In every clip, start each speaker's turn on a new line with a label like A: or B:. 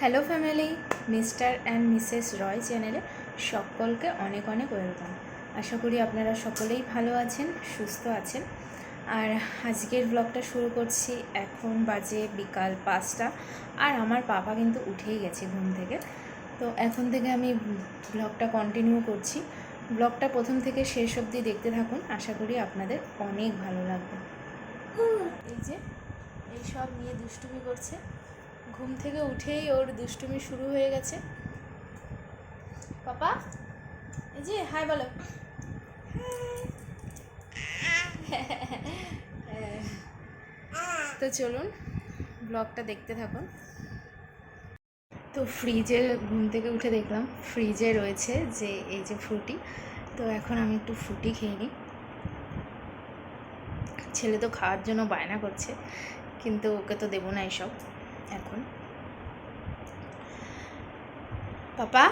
A: Hello family, Mr and Mrs Roy চ্যানেলে সকলকে অনেক অনেক ওয়েলকাম। আশা করি আপনারা সকলেই ভালো আছেন, সুস্থ আছেন। আর আজকের ব্লগটা শুরু করছি এখন বাজে বিকাল পাঁচটা আর আমার পাপা কিন্তু উঠেই গেছে ঘুম থেকে। তো এখন থেকে আমি ব্লগটা কন্টিনিউ করছি। ব্লগটা প্রথম থেকে শেষ অবধি দেখতে থাকুন, আশা করি আপনাদের অনেক ভালো লাগবে। এই যে, এই সব নিয়ে দুষ্টুমি করছে। ঘুম থেকে উঠেই ওর দুষ্টুমি শুরু হয়ে গেছে। পাপা? এই যে, হাই বলো। তো চলুন, ব্লগটা দেখতে থাকুন তো ফ্রিজে ঘুম থেকে উঠে দেখলাম, ফ্রিজে রয়েছে যে, এই যে ফ্রুটি। তো এখন আমি একটু ফ্রুটি খেয়ে নিই। ছেলে তো খাওয়ার জন্য বায়না করছে, কিন্তু ওকে তো দেবো না এসব। এখন। পাপা?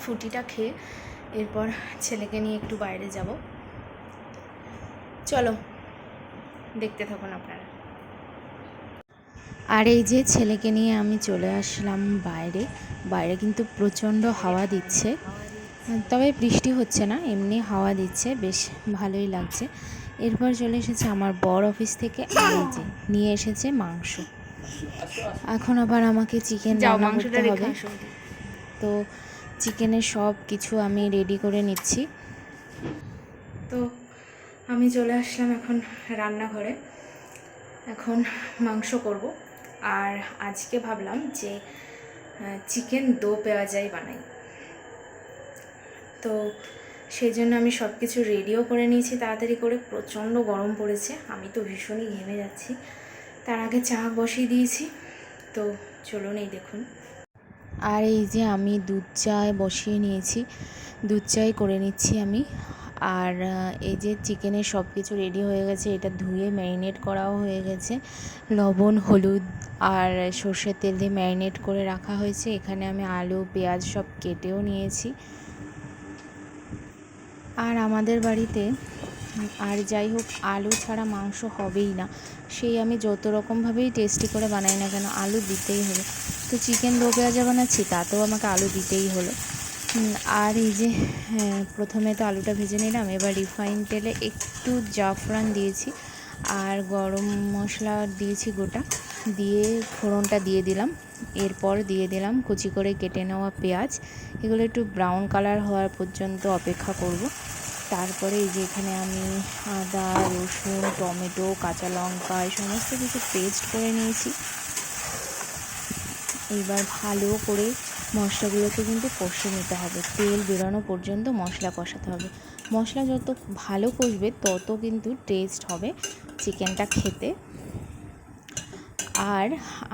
A: ফুটিটা খেয়ে এরপর ছেলেকে নিয়ে একটু বাইরে যাব। চলো, দেখতে থাকুন আপনারা। আর এই যে ছেলেকে নিয়ে আমি চলে আসলাম বাইরে। বাইরে কিন্তু প্রচণ্ড হাওয়া দিচ্ছে। তবে বৃষ্টি হচ্ছে না, এমনি হাওয়া দিচ্ছে, বেশ ভালোই লাগছে। এরপর চলে এসেছে আমার বড় অফিস থেকে যে নিয়ে এসেছে মাংস। এখন আবার আমাকে চিকেন রান্না করতে হবে। তো চিকেনের সব কিছু আমি রেডি করে নিচ্ছি। তো আমি চলে আসলাম এখন রান্নাঘরে। এখন মাংস করব। আর আজকে ভাবলাম যে চিকেন দো পেঁয়াজাই বানাই। তো সেই জন্য আমি সব কিছু রেডিও করে নিয়েছি, তাড়াতাড়ি করে। প্রচণ্ড গরম পড়েছে, আমি তো ভীষণই ঘেমে যাচ্ছি। তার আগে চা বসিয়ে দিয়েছি, তো চলুন এই দেখুন। আর এই যে আমি দুধ চায় বসিয়ে নিয়েছি, দুধ চায় করে নিচ্ছি আমি। আর এই যে চিকেনের সব কিছু রেডি হয়ে গেছে, এটা ধুয়ে ম্যারিনেট করাও হয়ে গেছে। লবণ, হলুদ আর সর্ষের তেল দিয়ে ম্যারিনেট করে রাখা হয়েছে। এখানে আমি আলু, পেঁয়াজ সব কেটেও নিয়েছি। আর আমাদের বাড়িতে আর যাই হোক আলু ছাড়া মাংস হবেই না। সেই আমি যত রকমভাবেই টেস্টি করে বানাই না কেন আলু দিতেই হবে। তো চিকেন দো পেঁয়াজা বানাচ্ছি তাতেও আমাকে আলু দিতেই হলো। আর এই যে হ্যাঁ, প্রথমে তো আলুটা ভেজে নিলাম এবার রিফাইন তেলে একটু জাফরান দিয়েছি আর গরম মশলা দিয়েছি গোটা। দিয়ে ফোড়নটা দিয়ে দিলাম। এরপর দিয়ে দিলাম কুচি করে কেটে নেওয়া পেঁয়াজ। এগুলো একটু ব্রাউন কালার হওয়ার পর্যন্ত অপেক্ষা করব। তারপরে এই যে এখানে আমি আদা, রসুন, টমেটো, কাঁচা লঙ্কা এই সমস্ত কিছু পেস্ট করে নিয়েছি। এবার ভালো করে মশলাগুলোকে কিন্তু কষে নিতে হবে। তেল বেরোনো পর্যন্ত মশলা কষাতে হবে। মশলা যত ভালো কষবে তত কিন্তু টেস্ট হবে চিকেনটা খেতে। আর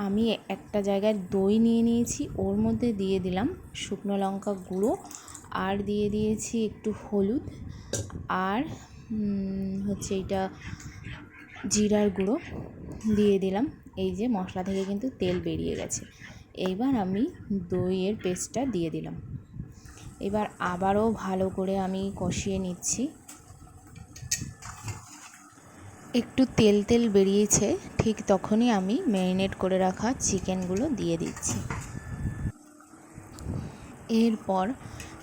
A: আমি একটা জায়গায় দই নিয়ে নিয়েছি, ওর মধ্যে দিয়ে দিলাম শুকনো লঙ্কা গুঁড়ো আর দিয়ে দিয়েছি একটু হলুদ আর হচ্ছে এটা জিরার গুঁড়ো দিয়ে দিলাম। এই যে মশলা থেকে কিন্তু তেল বেরিয়ে গেছে। এইবার আমি দইয়ের পেস্টটা দিয়ে দিলাম। এবার আবারও ভালো করে আমি কষিয়ে নিচ্ছি। একটু তেল তেল বেরিয়েছে, ঠিক তখনই আমি ম্যারিনেট করে রাখা চিকেনগুলো দিয়ে দিচ্ছি। এরপর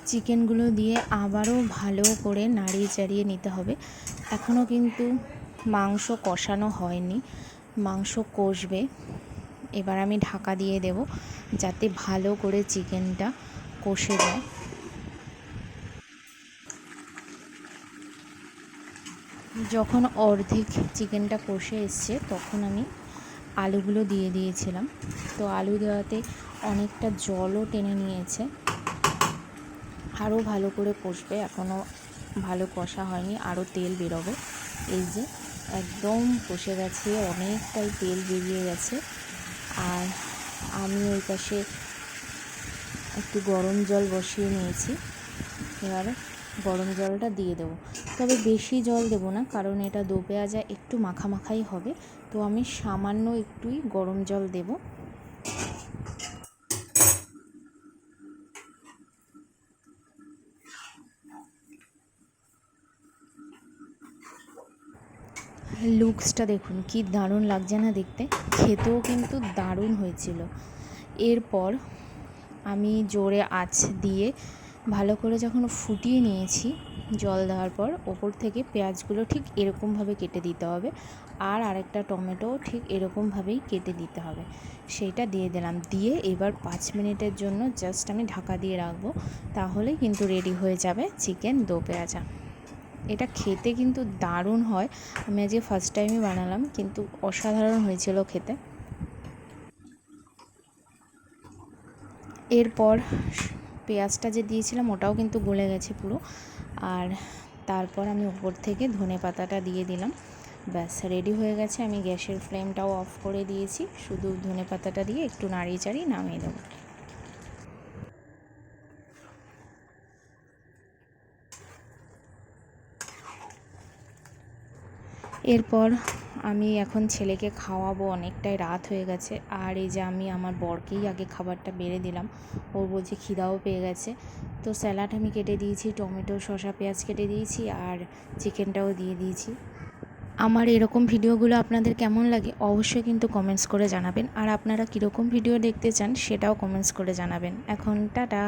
A: চিকেনগুলো দিয়ে আবারও ভালো করে নাড়িয়ে চাড়িয়ে নিতে হবে। এখনও কিন্তু মাংস কষানো হয়নি, মাংস কষবে। এবার আমি ঢাকা দিয়ে দেব যাতে ভালো করে চিকেনটা কষে যায়। যখন অর্ধেক চিকেনটা কষে এসছে, তখন আমি আলুগুলো দিয়ে দিয়েছিলাম। তো আলু দেওয়াতে অনেকটা জলও টেনে নিয়েছে। আরও ভালো করে কষবে, এখনও ভালো কষা হয়নি, আরও তেল বেরোবে। এই যে একদম কষে গেছে, অনেকটাই তেল বেরিয়ে গেছে। আর আমি ওই পাশে একটু গরম জল বসিয়ে নিয়েছি। এবারে গরম জলটা দিয়ে দেবো। তবে বেশি জল দেবো না, কারণ এটা দো পেঁয়াজা একটু মাখা মাখাই হবে। তো আমি সামান্য একটুই গরম জল দেবো। লুক লুকসটা দেখুন, কি দারুণ লাগছে না দেখতে। খেতেও কিন্তু দারুণ হয়েছিল। এরপর আমি জোরে আঁচ দিয়ে ভালো করে যখন ফুটিয়ে নিয়েছি জল দেওয়ার পর, ওপর থেকে পেঁয়াজগুলো ঠিক এরকমভাবে কেটে দিতে হবে আর আরেকটা টমেটো ঠিক এরকমভাবেই কেটে দিতে হবে। সেইটা দিয়ে দিলাম। দিয়ে এবার পাঁচ মিনিটের জন্য জাস্ট আমি ঢাকা দিয়ে রাখব। তাহলে কিন্তু রেডি হয়ে যাবে চিকেন দো পেঁয়াজা। এটা খেতে কিন্তু দারুণ হয়। আমি আজকে ফার্স্ট টাইমই বানালাম, কিন্তু অসাধারণ হয়েছিল খেতে। এরপর পেঁয়াজটা যে দিয়েছিলাম ওটাও কিন্তু গলে গেছে পুরো। আর তারপর আমি উপর থেকে ধনে পাতাটা দিয়ে দিলাম। ব্যাস রেডি হয়ে গেছে। আমি গ্যাসের ফ্লেমটাও অফ করে দিয়েছি। শুধু ধনে পাতাটা দিয়ে একটু নাড়িয়ে চাড়িয়ে নামিয়ে দেবো। এরপর আমি এখন ছেলেকে খাওয়াবো অনেকটাই রাত হয়ে গেছে। আর এই যে আমি আমার বরকেই আগে খাবারটা বেড়ে দিলাম ও বলছে খিদাও পেয়ে গেছে। তো স্যালাড আমি কেটে দিয়েছি, টমেটো, শসা, পেঁয়াজ কেটে দিয়েছি আর চিকেনটাও দিয়ে দিয়েছি। আমার এরকম ভিডিওগুলো আপনাদের কেমন লাগে অবশ্যই কিন্তু কমেন্টস করে জানাবেন। আর আপনারা কীরকম ভিডিও দেখতে চান সেটাও কমেন্টস করে জানাবেন। এখন টাটা।